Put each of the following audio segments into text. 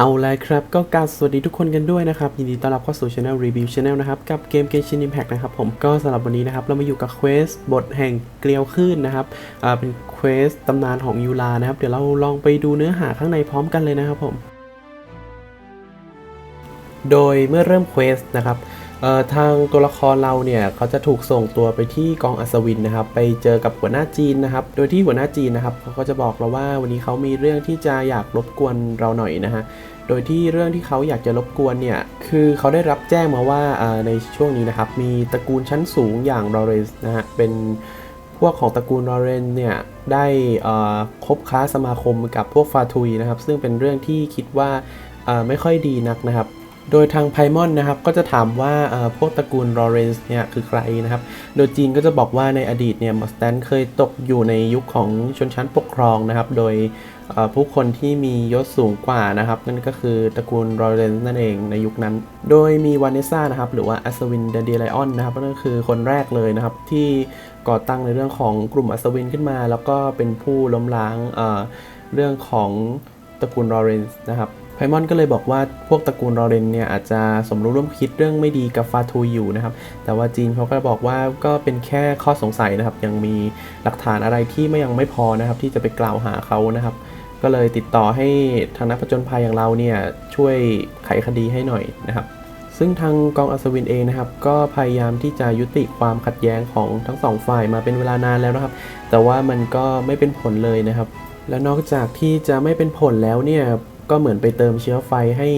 เอาเลยครับ ก็การสวัสดีทุกคนกันด้วยนะครับ ยินดีต้อนรับเข้าสู่ช anel Review Channel นะครับ กับเกม Genshin Impact นะครับผมก็สำหรับวันนี้นะครับ เรามาอยู่กับเควสบทแห่งเกลียวคลื่นนะครับอ่าเป็นเควสตำนานของยูลานะครับ เดี๋ยวเราลองไปดูเนื้อหาข้างในพร้อมกันเลยนะครับผม โดยเมื่อเริ่มเควสนะครับ ทางตัวละครเราเนี่ยเขาจะถูกส่งตัวไปที่กองอัศวินนะครับ ไปเจอกับหัวหน้าจีนนะครับ โดยที่หัวหน้าจีนนะครับเขาก็จะบอกเราว่าวันนี้เขามีเรื่องที่จะอยากรบกวนเราหน่อยนะฮะโดยที่เรื่องที่เขาอยากจะรบกวนเนี่ยคือเขาได้รับแจ้งมาว่าในช่วงนี้นะครับมีตระกูลชั้นสูงอย่างลอเรนส์นะฮะเป็นพวกของตระกูลลอเรนส์เนี่ยได้คบค้าสมาคมกับพวกฟาทุยนะครับ ซึ่งเป็นเรื่องที่คิดว่าไม่ค่อยดีนักนะครับ โดยทางไพมอนนะครับก็จะถามว่าพวกตระกูลลอเรนส์เนี่ยคือใครนะครับ โดยจีนก็จะบอกว่าในอดีตเนี่ยมอสแตนเคยตกอยู่ในยุคของชนชั้นปกครองนะครับ โดยผู้คนที่มียศสูงกว่านะครับ นั่นก็คือตระกูลลอเรนส์นั่นเองในยุคนั้น โดยมีวานเนซ่านะครับหรือว่าอัศวินเดเดียไลออนนะครับนั่นก็คือคนแรกเลยนะครับที่ก่อตั้งในเรื่องของกลุ่มอัศวินขึ้นมา แล้วก็เป็นผู้ล้มล้างเอ่อเรื่องของตระกูลลอเรนส์นะครับ ไพมอนก็เลยบอกว่าพวกตระกูลรอเรนเนี่ยอาจจะสมรู้ร่วมคิดเรื่องไม่ดีกับฟาทูอยู่นะครับ แต่ว่าจีนเขาก็บอกว่าก็เป็นแค่ข้อสงสัยนะครับ ยังมีหลักฐานอะไรที่ไม่ยังไม่พอนะครับ ที่จะไปกล่าวหาเขานะครับ ก็เลยติดต่อให้ทางนักผจญภัยอย่างเราเนี่ยช่วยไขคดีให้หน่อยนะครับซึ่งทางกองอัศวินเองนะครับก็พยายามที่จะยุติความขัดแย้งของทั้งสองฝ่ายมาเป็นเวลานานแล้วนะครับ แต่ว่ามันก็ไม่เป็นผลเลยนะครับ และนอกจากที่จะไม่เป็นผลแล้วเนี่ย ก็เหมือนไปเติมเชื้อไฟให้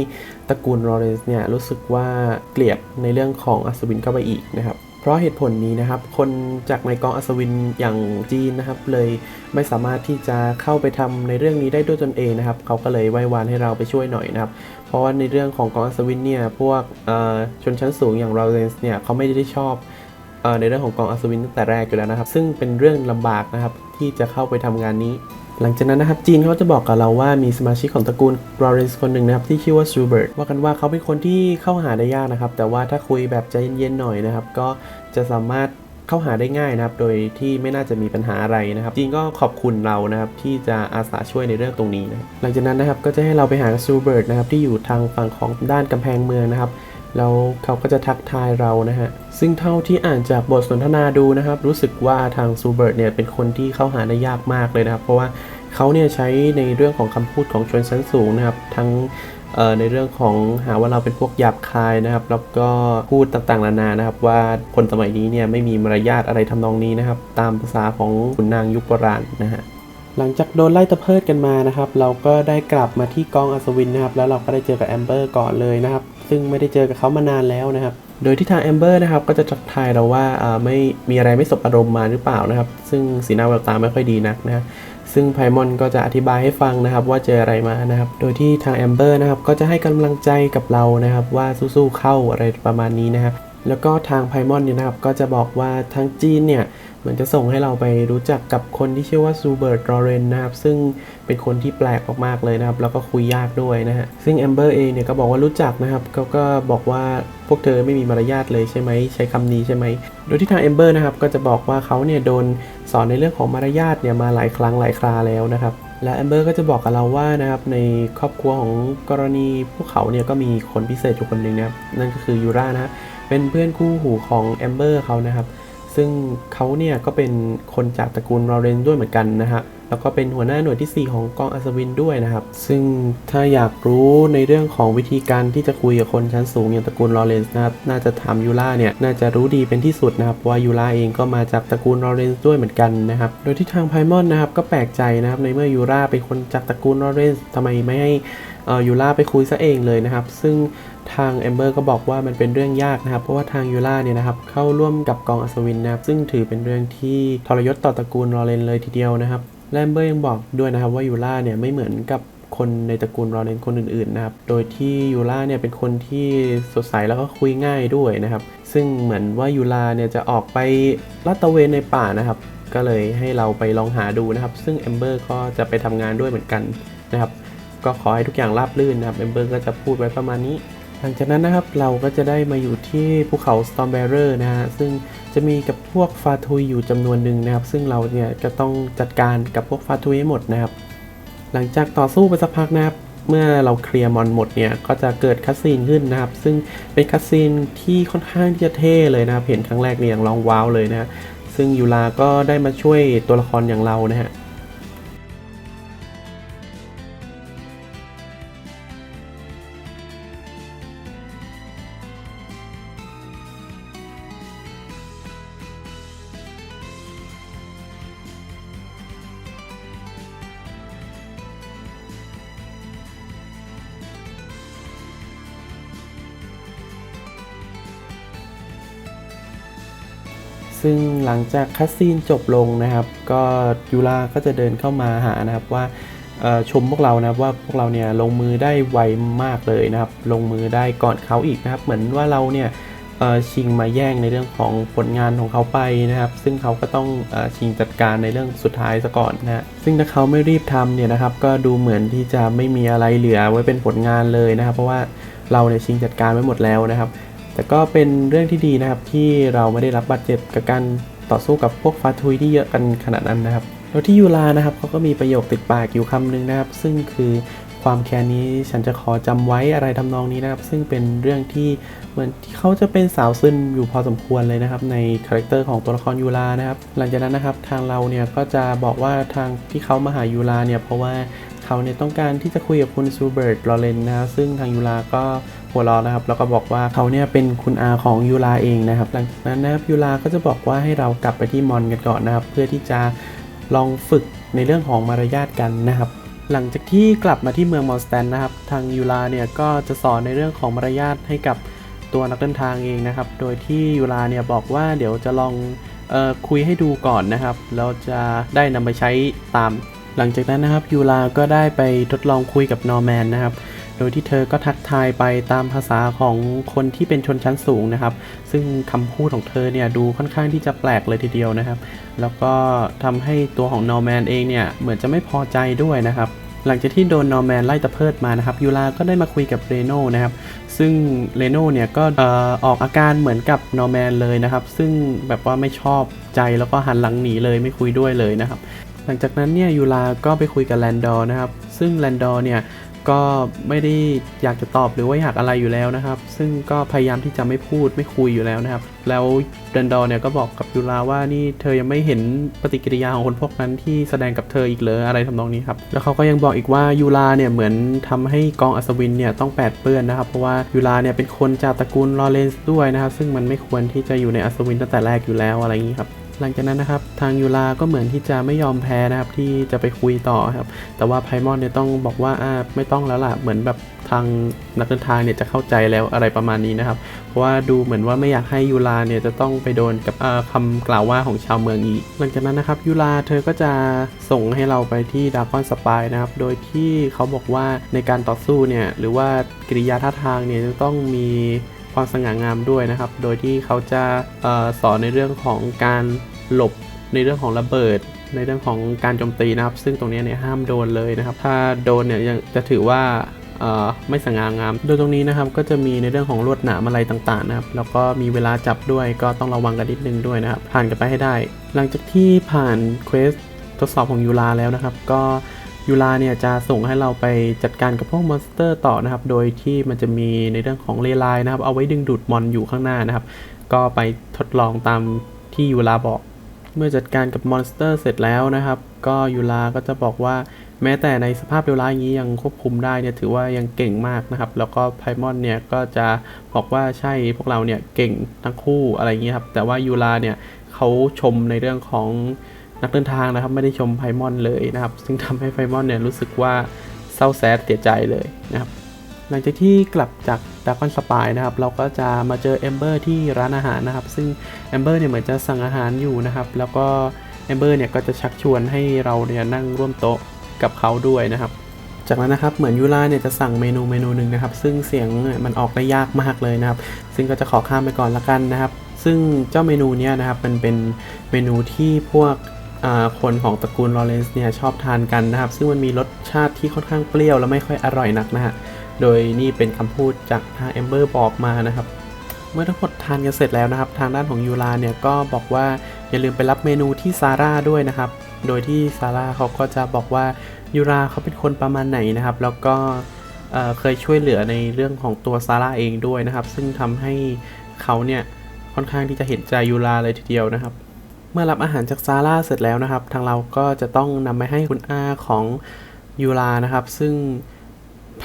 ตระกูลลอเรนซ์เนี่ยรู้สึกว่าเกลียดในเรื่องของอัศวินเข้าไปอีกนะครับเพราะเหตุผลนี้นะครับ คนจากในกองอัศวินอย่างจีนนะครับ เลยไม่สามารถที่จะเข้าไปทำในเรื่องนี้ได้ด้วยตนเองนะครับ เขาก็เลยไหว้วานให้เราไปช่วยหน่อยนะครับ เพราะว่าในเรื่องของกองอัศวินเนี่ย พวกชนชั้นสูงอย่างลอเรนซ์เนี่ย เขาไม่ได้ชอบ ในเรื่องของกองอัศวินตั้งแต่แรกอยู่แล้วนะครับ ซึ่งเป็นเรื่องลำบากนะครับที่จะเข้าไปทำงานนี้ หลังจากนั้นนะครับจีนเขาจะบอกกับเราว่ามีสมาชิกของตระกูลลอเรนซ์คนหนึ่งนะครับที่ชื่อว่าซูเบิร์ตว่ากันว่าเขาเป็นคนที่เข้าหาได้ยากนะครับ แต่ว่าถ้าคุยแบบใจเย็นๆหน่อยนะครับ ก็จะสามารถเข้าหาได้ง่ายนะครับ โดยที่ไม่น่าจะมีปัญหาอะไรนะครับจีนก็ขอบคุณเรานะครับที่จะอาสาช่วยในเรื่องตรงนี้นะหลังจากนั้นนะครับก็จะให้เราไปหาซูเบิร์ตนะครับที่อยู่ทางฝั่งของด้านกำแพงเมืองนะครับ แล้วเขาก็จะทักทายเรานะฮะ ซึ่งเท่าที่อ่านจากบทสนทนาดูนะครับ รู้สึกว่าทางซูเบิร์ตเนี่ยเป็นคนที่เข้าหาได้ยากมากเลยนะครับ เพราะว่าเขาเนี่ยใช้ในเรื่องของคำพูดของชนชั้นสูงนะครับ ทั้งในเรื่องของหาว่าเราเป็นพวกหยาบคายนะครับ แล้วก็พูดต่างๆนานานะครับ ว่าคนสมัยนี้เนี่ยไม่มีมารยาทอะไรทำนองนี้นะครับ ตามภาษาของขุนนางยุคโบราณนะฮะ หลังจากโดนไล่ตะเพิดกันมานะครับ เราก็ได้กลับมาที่กองอัศวินนะครับ แล้วเราก็ได้เจอกับแอมเบอร์ก่อนเลยนะครับ ซึ่งไม่ได้เจอกับเขามานานแล้วนะครับ โดยที่ทางแอมเบอร์นะครับ ก็จะทักทายเราว่าไม่มีอะไรไม่สบอารมณ์มาหรือเปล่านะครับ ซึ่งสีหน้าแววตาไม่ค่อยดีนักนะฮะซึ่งไพมอนก็จะอธิบายให้ฟังนะครับ ว่าเจออะไรมานะครับ โดยที่ทางแอมเบอร์นะครับ ก็จะให้กำลังใจกับเรานะครับ ว่าสู้ๆเข้าอะไรประมาณนี้นะครับ แล้วก็ทางไพมอนเนี่ยนะครับ ก็จะบอกว่าทางจีนเนี่ยเหมือนจะส่งให้เราไปรู้จักกับคนที่ชื่อว่าซูเบิร์ตรอเรนนะครับ ซึ่งเป็นคนที่แปลกมากๆเลยนะครับ แล้วก็คุยยากด้วยนะฮะ ซึ่งแอมเบอร์เองเนี่ยก็บอกว่ารู้จักนะครับเขาก็บอกว่าพวกเธอไม่มีมารยาทเลยใช่ไหมใช้คำนี้ใช่ไหม โดยที่ทางแอมเบอร์นะครับก็จะบอกว่าเขาเนี่ยโดนสอนในเรื่องของมารยาทเนี่ยมาหลายครั้งหลายคราแล้วนะครับและแอมเบอร์ก็จะบอกกับเราว่านะครับในครอบครัวของกรณีพวกเขาเนี่ยก็มีคนพิเศษอยู่คนหนึ่งนะครับนั่นก็คือยูรานะฮะ เป็นเพื่อนคู่หูของแอมเบอร์เขานะครับ ซึ่งเขาเนี่ยก็เป็นคนจากตระกูลลอเรนด้วยเหมือนกันนะฮะแล้วก็เป็นหัวหน้าหน่วยที่ 4 ของกองอัศวินด้วยนะครับ ซึ่งถ้าอยากรู้ในเรื่องของวิธีการที่จะคุยกับคนชั้นสูงอย่างตระกูลลอเรนส์นะครับ น่าจะถามยูล่าเนี่ย น่าจะรู้ดีเป็นที่สุดนะครับว่ายูล่าเองก็มาจากตระกูลลอเรนส์ด้วยเหมือนกันนะครับ โดยที่ทางไพมอนนะครับก็แปลกใจนะครับในเมื่อยูล่าเป็นคนจากตระกูลลอเรนส์ทำไมไม่ให้ยูล่าไปคุยซะเองเลยนะครับ ซึ่ง ทางแอมเบอร์ก็บอกว่ามันเป็นเรื่องยากนะครับ เพราะว่าทางยูล่าเนี่ยนะครับเข้าร่วมกับกองอัศวินนะครับ ซึ่งถือเป็นเรื่องที่ทรยศต่อตระกูลรอเรนเลยทีเดียวนะครับ และแอมเบอร์ยังบอกด้วยนะครับว่ายูล่าเนี่ยไม่เหมือนกับคนในตระกูลรอเรนคนอื่นๆนะครับ โดยที่ยูล่าเนี่ยเป็นคนที่สดใสแล้วก็คุยง่ายด้วยนะครับ ซึ่งเหมือนว่ายูล่าเนี่ยจะออกไปลาดตระเวนในป่านะครับ ก็เลยให้เราไปลองหาดูนะครับ ซึ่งแอมเบอร์ก็จะไปทำงานด้วยเหมือนกันนะครับ ก็ขอให้ทุกอย่างราบรื่นนะครับแอมเบอร์ก็จะพูดไว้ประมาณนี้ หลังจากนั้นนะครับเราก็จะได้มาอยู่ที่ภูเขา Stormbearer นะฮะซึ่งจะมีกับพวกฟาทุยอยู่จำนวนหนึ่งนะครับ ซึ่งเราเนี่ยจะต้องจัดการกับพวกฟาทุยให้หมดนะครับ หลังจากต่อสู้ไปสักพักนะครับ เมื่อเราเคลียร์มอนหมดเนี่ยก็จะเกิดคัสซีนขึ้นนะครับ ซึ่งเป็นคัสซีนที่ค่อนข้างที่จะเท่เลยนะครับ เห็นครั้งแรกเนี่ยยังร้องว้าวเลยนะฮะซึ่งยูราก็ได้มาช่วยตัวละครอย่างเรานะฮะ ซึ่งหลังจากคัสซีนจบลงนะครับ ก็ยูราก็จะเดินเข้ามาหานะครับว่าชมพวกเรานะครับว่าพวกเราเนี่ยลงมือได้ไวมากเลยนะครับ ลงมือได้ก่อนเขาอีกนะครับ เหมือนว่าเราเนี่ยชิงมาแย่งในเรื่องของผลงานของเขาไปนะครับ ซึ่งเขาก็ต้องอชิงจัดการในเรื่องสุดท้ายซะก่อนนะฮะซึ่งถ้าเขาไม่รีบทำเนี่ยนะครับ ก็ดูเหมือนที่จะไม่มีอะไรเหลือไว้เป็นผลงานเลยนะครับ เพราะว่าเราเนี่ยชิงจัดการไว้หมดแล้วนะครับ แต่ก็เป็นเรื่องที่ดีนะครับที่เราไม่ได้รับบาดเจ็บกับการต่อสู้กับพวกฟาทุยที่เยอะกันขนาดนั้นนะครับแล้วที่ยูรานะครับเขาก็มีประโยคติดปากอยู่คำหนึงนะครับ ซึ่งคือความแค้นนี้ฉันจะขอจำไว้อะไรทำนองนี้นะครับ ซึ่งเป็นเรื่องที่เหมือนที่เขาจะเป็นสาวซึนอยู่พอสมควรเลยนะครับ ในคาแรคเตอร์ของตัวละครยูรานะครับ หลังจากนั้นนะครับทางเราเนี่ยก็จะบอกว่าทางที่เขามาหายูราเนี่ยเพราะว่าเขาเนี่ยต้องการที่จะคุยกับคุณซูเบิร์ตลอเรนนะครับซึ่งทางยูราก็ หัวเราะนะครับ แล้วก็บอกว่าเขาเนี่ยเป็นคุณอาของยูราเองนะครับ หลังจากนั้นนะครับยูราก็จะบอกว่าให้เรากลับไปที่มอนกันก่อนนะครับ เพื่อที่จะลองฝึกในเรื่องของมารยาทกันนะครับ หลังจากที่กลับมาที่เมืองมอนสแตนนะครับ ทางยูราเนี่ยก็จะสอนในเรื่องของมารยาทให้กับตัวนักเดินทางเองนะครับ โดยที่ยูราเนี่ยบอกว่าเดี๋ยวจะลองออคุยให้ดูก่อนนะครับแล้วจะได้นำไปใช้ตาม หลังจากนั้นนะครับยูราก็ได้ไปทดลองคุยกับนอร์แมนนะครับ โดยที่เธอก็ทักทายไปตามภาษาของคนที่เป็นชนชั้นสูงนะครับ ซึ่งคำพูดของเธอเนี่ยดูค่อนข้างที่จะแปลกเลยทีเดียวนะครับ แล้วก็ทำให้ตัวของนอร์แมนเองเนี่ยเหมือนจะไม่พอใจด้วยนะครับ หลังจากที่โดนนอร์แมนไล่ตะเพิดมานะครับยูราก็ได้มาคุยกับเรโน่นะครับ ซึ่งเรโน่เนี่ยก็เอ่อออกอาการเหมือนกับนอร์แมนเลยนะครับ ซึ่งแบบว่าไม่ชอบใจแล้วก็หันหลังหนีเลยไม่คุยด้วยเลยนะครับ หลังจากนั้นเนี่ยยูราก็ไปคุยกับแลนดอร์นะครับ ซึ่งแลนดอร์เนี่ย ก็ไม่ได้อยากจะตอบหรือว่าอยากอะไรอยู่แล้วนะครับ ซึ่งก็พยายามที่จะไม่พูดไม่คุยอยู่แล้วนะครับ แล้วแลนดอร์เนี่ยก็บอกกับยูราว่านี่เธอยังไม่เห็นปฏิกิริยาของคนพวกนั้นที่แสดงกับเธออีกเลยอะไรทำนองนี้ครับ แล้วเขาก็ยังบอกอีกว่ายูราเนี่ยเหมือนทำให้กองอัศวินเนี่ยต้องแปดเปื้อนนะครับ เพราะว่ายูราเนี่ยเป็นคนจากตระกูลลอเรนซ์ด้วยนะครับ ซึ่งมันไม่ควรที่จะอยู่ในอัศวินตั้งแต่แรกอยู่แล้วอะไรอย่างนี้ครับ หลังจากนั้นนะครับทางยูราก็เหมือนที่จะไม่ยอมแพ้นะครับที่จะไปคุยต่อครับแต่ว่าไพมอนเนี่ยต้องบอกว่าอ่าไม่ต้องแล้วล่ะเหมือนแบบทางนักเดินทางเนี่ยจะเข้าใจแล้วอะไรประมาณนี้นะครับ เพราะว่าดูเหมือนว่าไม่อยากให้ยูราเนี่ยจะต้องไปโดนกับเอ่อคำกล่าวว่าของชาวเมืองอีก หลังจากนั้นนะครับยูราเธอก็จะส่งให้เราไปที่ดาร์คอนสปายนะครับ โดยที่เขาบอกว่าในการต่อสู้เนี่ยหรือว่ากิริยาท่าทางเนี่ยจะต้องมีความสง่างามด้วยนะครับ โดยที่เขาจะออสอนในเรื่องของการ หลบในเรื่องของระเบิด ในเรื่องของการโจมตีนะครับ ซึ่งตรงนี้เนี่ยห้ามโดนเลยนะครับ ถ้าโดนเนี่ยยังจะถือว่าไม่สง่างาม โดยตรงนี้นะครับก็จะมีในเรื่องของลวดหนามอะไรต่างๆนะครับ แล้วก็มีเวลาจับด้วยก็ต้องระวังกันนิดนึงด้วยนะครับ ผ่านกันไปให้ได้ หลังจากที่ผ่านเควสทดสอบของยูราแล้วนะครับ ก็ยูราเนี่ยจะส่งให้เราไปจัดการกับพวกมอนสเตอร์ต่อนะครับ โดยที่มันจะมีในเรื่องของเลไลน์นะครับ เอาไว้ดึงดูดมอนอยู่ข้างหน้านะครับ ก็ไปทดลองตามที่ยูราบอก เมื่อจัดการกับมอนสเตอร์เสร็จแล้วนะครับ ก็ยูราก็จะบอกว่าแม้แต่ในสภาพเลวร้ายอย่างนี้ยังควบคุมได้เนี่ยถือว่ายังเก่งมากนะครับ แล้วก็ไพมอนเนี่ยก็จะบอกว่าใช่พวกเราเนี่ยเก่งทั้งคู่อะไรอย่างนี้ครับ แต่ว่ายูราเนี่ยเขาชมในเรื่องของนักเดินทางนะครับ ไม่ได้ชมไพมอนเลยนะครับ ซึ่งทำให้ไพมอนเนี่ยรู้สึกว่าเศร้าแซดเสียใจเลยนะครับ หลังจากที่กลับจากดาร์คอนสปายนะครับ เราก็จะมาเจอเอมเบอร์ที่ร้านอาหารนะครับ ซึ่งเอมเบอร์เนี่ยเหมือนจะสั่งอาหารอยู่นะครับ แล้วก็เอมเบอร์เนี่ยก็จะชักชวนให้เราเนี่ยนั่งร่วมโต๊ะกับเขาด้วยนะครับจากนั้นนะครับเหมือนยูราเนี่ยจะสั่งเมนูเมนูหนึ่งนะครับ ซึ่งเสียงมันออกได้ยากมากเลยนะครับ ซึ่งก็จะขอข้ามไปก่อนละกันนะครับ ซึ่งเจ้าเมนูเนี้ยนะครับมันเป็นเมนูที่พวกคนของตระกูลลอเรนซ์เนี่ยชอบทานกันนะครับ ซึ่งมันมีรสชาติที่ค่อนข้างเปรี้ยวและไม่ค่อยอร่อยนักนะฮะ โดยนี่เป็นคำพูดจากทางเอมเบอร์บอกมานะครับ เมื่อทั้งหมดทานกันเสร็จแล้วนะครับ ทางด้านของยูราเนี่ยก็บอกว่าอย่าลืมไปรับเมนูที่ซาร่าด้วยนะครับ โดยที่ซาร่าเขาก็จะบอกว่ายูราเขาเป็นคนประมาณไหนนะครับ แล้วก็เเคยช่วยเหลือในเรื่องของตัวซาร่าเองด้วยนะครับ ซึ่งทำให้เขาเนี่ยค่อนข้างที่จะเห็นใจยูราเลยทีเดียวนะครับ เมื่อรับอาหารจากซาร่าเสร็จแล้วนะครับ ทางเราก็จะต้องนำไปให้คุณอาของยูรานะครับ ซึ่ง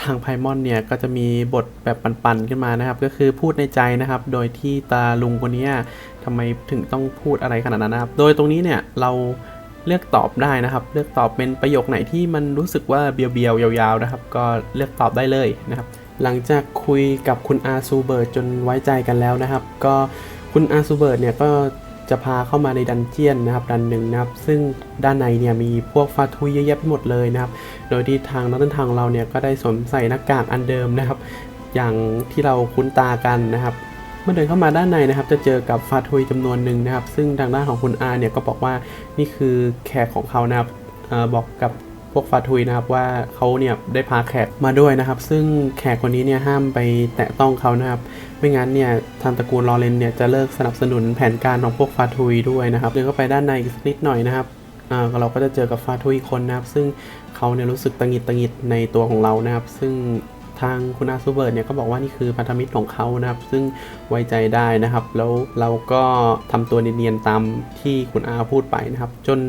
ทางไพมอนเนี่ยก็จะมีบทแบบปันๆขึ้นมานะครับ ก็คือพูดในใจนะครับ โดยที่ตาลุงคนนี้ทำไมถึงต้องพูดอะไรขนาดนั้นนะครับ โดยตรงนี้เนี่ยเราเลือกตอบได้นะครับ เลือกตอบเป็นประโยคไหนที่มันรู้สึกว่าเบียวๆยาวๆนะครับ ก็เลือกตอบได้เลยนะครับ หลังจากคุยกับคุณอาซูเบิร์ตจนไว้ใจกันแล้วนะครับ ก็คุณอาซูเบิร์ตเนี่ยก็ จะพาเข้ามาในดันเจียนนะครับดันหนึ่งนะครับ ซึ่งด้านในเนี่ยมีพวกฟาทุยเยอะแยะไปหมดเลยนะครับ โดยที่ทางนักเดินทางของเราเนี่ยก็ได้สวมใส่หน้ากากอันเดิมนะครับ อย่างที่เราคุ้นตากันนะครับเมื่อเดินเข้ามาด้านในนะครับ จะเจอกับฟาทุยจำนวนหนึ่งนะครับ ซึ่งทางด้านของคุณอาเนี่ยก็บอกว่านี่คือแขกของเขานะครับออบอกกับ พวกฟาทุยนะครับว่าเขาเนี่ยได้พาแขกมาด้วยนะครับ ซึ่งแขกคนนี้เนี่ยห้ามไปแตะต้องเขานะครับ ไม่งั้นเนี่ยทางตระกูลลอเรนเนี่ยจะเลิกสนับสนุนแผนการของพวกฟาทุยด้วยนะครับเดินเข้าไปด้านในอีกสักนิดหน่อยนะครับเราก็จะเจอกับฟาทุยคนนะครับ ซึ่งเขาเนี่ยรู้สึกตังหิดตังหิดในตัวของเรานะครับ ซึ่งทางคุณอาซูเบิร์ตเนี่ยก็บอกว่านี่คือพันธมิตรของเขานะครับ ซึ่งไว้ใจได้นะครับ แล้วเราก็ทำตัวเนียนๆตามที่คุณอาพูดไปนะครับ จน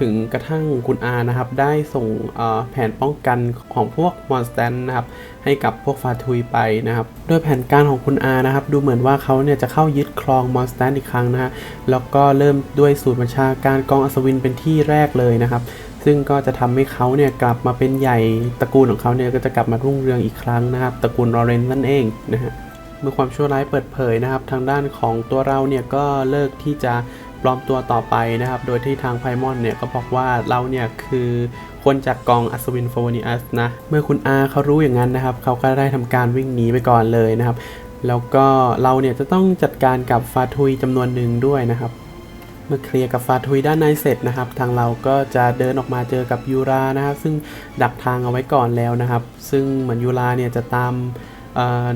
ถึงกระทั่งคุณอานะครับ ได้ส่งเอ่อแผนป้องกันของพวกมอนสแตนนะครับ ให้กับพวกฟาทุยไปนะครับ โดยแผนการของคุณอานะครับ ดูเหมือนว่าเขาเนี่ยจะเข้ายึดครองมอนสแตนอีกครั้งนะฮะแล้วก็เริ่มด้วยสูตรบัญชาการกองอัศวินเป็นที่แรกเลยนะครับซึ่งก็จะทำให้เขาเนี่ยกลับมาเป็นใหญ่ตระกูลของเขาเนี่ยก็จะกลับมารุ่งเรืองอีกครั้งนะครับตระกูลลอเรนซ์นั่นเองนะฮะเมื่อความชั่วร้ายเปิดเผยนะครับ ทางด้านของตัวเราเนี่ยก็เลิกที่จะ ลอมตัวต่อไปนะครับ โดยที่ทางไพมอนเนี่ยก็บอกว่าเราเนี่ยคือคนจากกองอัศวินโฟนิอัสนะ เมื่อคุณอาเขารู้อย่างนั้นนะครับ เขาก็ได้ทำการวิ่งหนีไปก่อนเลยนะครับ แล้วก็เราเนี่ยจะต้องจัดการกับฟาทุยจำนวนหนึ่งด้วยนะครับ เมื่อเคลียร์กับฟาทุยด้านในเสร็จนะครับ ทางเราก็จะเดินออกมาเจอกับยูรานะครับ ซึ่งดักทางเอาไว้ก่อนแล้วนะครับ ซึ่งเหมือนยูราเนี่ยจะตาม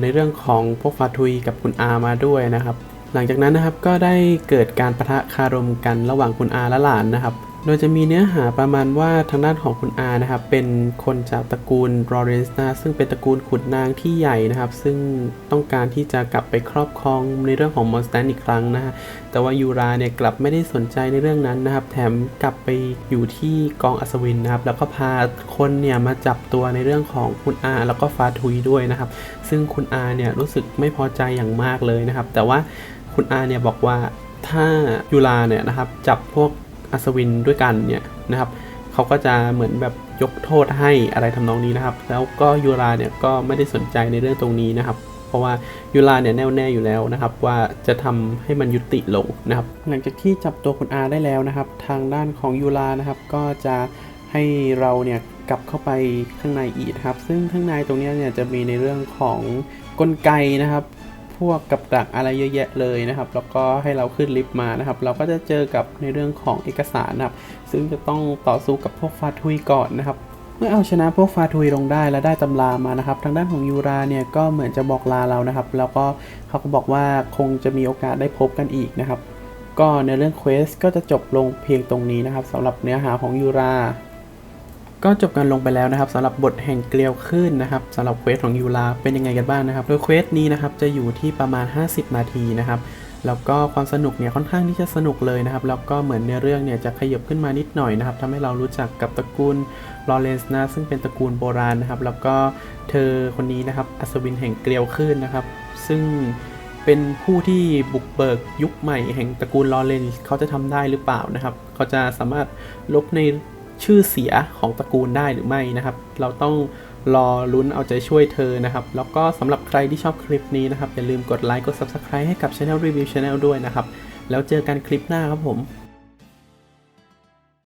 ในเรื่องของพวกฟาทุยกับคุณอามาด้วยนะครับ หลังจากนั้นนะครับก็ได้เกิดการประทะคารมกันระหว่างคุณอาและหลานนะครับ โดยจะมีเนื้อหาประมาณว่าทางด้านของคุณอานะครับเป็นคนจากตระกูลรอเรนส์นะซึ่งเป็นตระกูลขุนนางที่ใหญ่นะครับ ซึ่งต้องการที่จะกลับไปครอบครองในเรื่องของมอนสแตนอีกครั้งนะฮะแต่ว่ายูราเนี่ยกลับไม่ได้สนใจในเรื่องนั้นนะครับ แถมกลับไปอยู่ที่กองอัศวินนะครับ แล้วก็พาคนเนี่ยมาจับตัวในเรื่องของคุณอาแล้วก็ฟาทุยด้วยนะครับ ซึ่งคุณอาเนี่ยรู้สึกไม่พอใจอย่างมากเลยนะครับ แต่ว่า คุณอาเนี่ยบอกว่าถ้ายูราเนี่ยนะครับจับพวกอัศวินด้วยกันเนี่ยนะครับเขาก็จะเหมือนแบบยกโทษให้อะไรทำนองนี้นะครับ แล้วก็ยูราเนี่ยก็ไม่ได้สนใจในเรื่องตรงนี้นะครับ เพราะว่ายูราเนี่ยแน่วแน่อยู่แล้วนะครับ ว่าจะทำให้มันยุติลงนะครับ หลังจากที่จับตัวคุณอาได้แล้วนะครับ ทางด้านของยูรานะครับ ก็จะให้เราเนี่ยกลับเข้าไปข้างในอีกครับ ซึ่งข้างในตรงนี้เนี่ยจะมีในเรื่องของกลไกนะครับ วกกับดักอะไรเยอะแยะเลยนะครับ แล้วก็ให้เราขึ้นลิฟต์มานะครับ เราก็จะเจอกับในเรื่องของเอกสารนะครับ ซึ่งจะต้องต่อสู้กับพวกฟาทุยก่อนนะครับเมื่อเอาชนะพวกฟาทุยลงได้และได้ตำรามานะครับ ทางด้านของยูราเนี่ยก็เหมือนจะบอกลาเรานะครับ แล้วก็เขาก็บอกว่าคงจะมีโอกาสได้พบกันอีกนะครับ ก็ในเรื่องเควสก็จะจบลงเพียงตรงนี้นะครับสำหรับเนื้อหาของยูรา ก็จบกันลงไปแล้วนะครับสำหรับบทแห่งเกลียวคลื่นนะครับสำหรับเควสของยูราเป็นยังไงกันบ้างนะครับโดยเควสนี้นะครับจะอยู่ที่ประมาณ 50 นาทีนะครับแล้วก็ความสนุกเนี่ยค่อนข้างที่จะสนุกเลยนะครับแล้วก็เหมือนในอเรื่องเนี่ยจะขยับขึ้นมานิดหน่อยนะครับทำให้เรารู้จักกับตระกูลลอเรนซ์นะซึ่งเป็นตระกูลโบราณนะครับ แล้วก็เธอคนนี้นะครับอัศวินแห่งเกลียวคลื่นนะครับ ซึ่งเป็นผู้ที่บุกเบิกยุคใหม่แห่งตระกูลลอเรนซ์เขาจะทำได้หรือเปล่านะครับ เขาจะสามารถลบใน ชื่อเสียของตระกูลได้หรือไม่นะครับ เราต้องรอลุ้นเอาใจช่วยเธอนะครับ แล้วก็สำหรับใครที่ชอบคลิปนี้นะครับ อย่าลืมกดไลค์กด Subscribe ให้กับ Channel Review Channel ด้วยนะครับ แล้วเจอกันคลิปหน้าครับผม